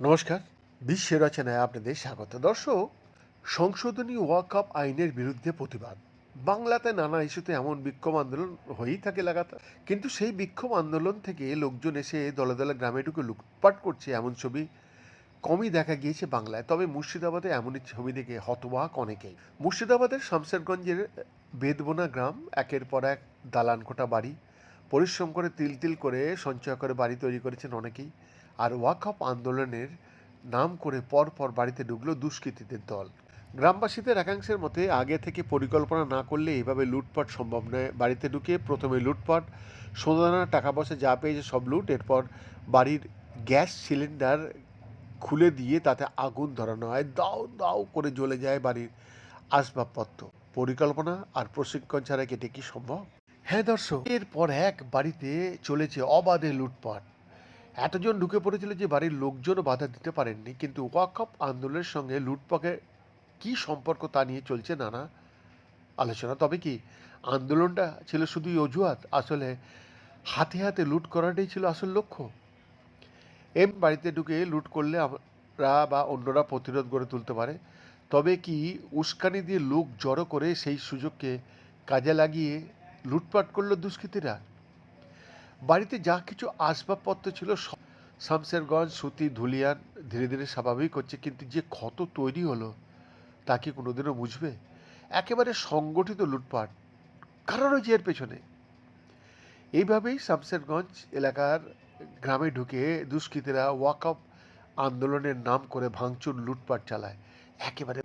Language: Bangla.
নমস্কার, বিশ্বের রচনায় আপনাদের স্বাগত। দর্শক, সংশোধনী ওয়াকআপ আইনের বিরুদ্ধে প্রতিবাদ। বাংলাতে নানা ইস্যুতে এমন বিক্ষোভ আন্দোলন হয়েই থাকে লাগাতার। কিন্তু সেই বিক্ষোভ আন্দোলন থেকে লোকজন এসে দলে দলে গ্রামে ঢুকে লুটপাট করছে এমন ছবি কমই দেখা গিয়েছে বাংলায়। তবে মুর্শিদাবাদে এমনই ছবি দেখে হতবাক অনেকেই। মুর্শিদাবাদের শামশেরগঞ্জের বেদবোনা গ্রাম, একের পর এক দালান কোটা বাড়ি পরিশ্রম করে তিল তিল করে সঞ্চয় করে বাড়ি তৈরি করেছেন অনেকেই। আর ওয়াকআপ আন্দোলনের নাম করে পর পর বাড়িতে ঢুকলো দুষ্কৃতীদের দল। গ্রামবাসীদের একাংশের মতে আগে থেকে পরিকল্পনা না করলে এভাবে লুটপাট সম্ভব নয়। বাড়িতে ঢুকে প্রথমে লুটপাট, সোনাদানা টাকা পয়সা যা পেয়েছে সব লুট। এরপর বাড়ির গ্যাস সিলিন্ডার খুলে দিয়ে তাতে আগুন ধরানো হয়। দাও দাও করে জ্বলে যায় বাড়ির আসবাবপত্র। পরিকল্পনা আর প্রশিক্ষণ ছাড়া কেটে কি সম্ভব? হ্যাঁ দর্শক, এরপর এক বাড়িতে চলেছে অবাধে লুটপাট। এতজন ঢুকে পড়েছিল যে বাড়ির লোকজনও বাধা দিতে পারেননি, কিন্তু ওয়াকআপ আন্দোলনের সঙ্গে লুটপাটের কি সম্পর্ক তা নিয়ে চলছে নানা আলোচনা। তবে কি, আন্দোলনটা ছিল শুধুই অজুহাত? আসলে হাতে হাতে লুট করাটাই ছিল আসল লক্ষ্য? এম বাড়িতে ঢুকে লুট করলে আমরা বা অন্যরা প্রতিরোধ গড়ে তুলতে পারে। তবে কি, উস্কানি দিয়ে লোক জড়ো করে সেই সুযোগকে কাজে লাগিয়ে লুটপাট করল দুষ্কৃতীরা। বাড়িতে যা কিছু আসবাবপত্র ছিল সব শামশেরগঞ্জ সুতি ধুলিয়ান ধীরে ধীরে স্বাভাবিক হচ্ছে, কিন্তু যে ক্ষত তৈরি হলো, তা কি কোনোদিনও বুঝবে? একেবারে সংগঠিত লুটপাট। কারণ রয়েছে এর পেছনে। এইভাবেই শামশেরগঞ্জ এলাকার গ্রামে ঢুকে দুষ্কৃতীরা ওয়াকআপ আন্দোলনের নাম করে ভাঙচুর, লুটপাট চালায়। একেবারে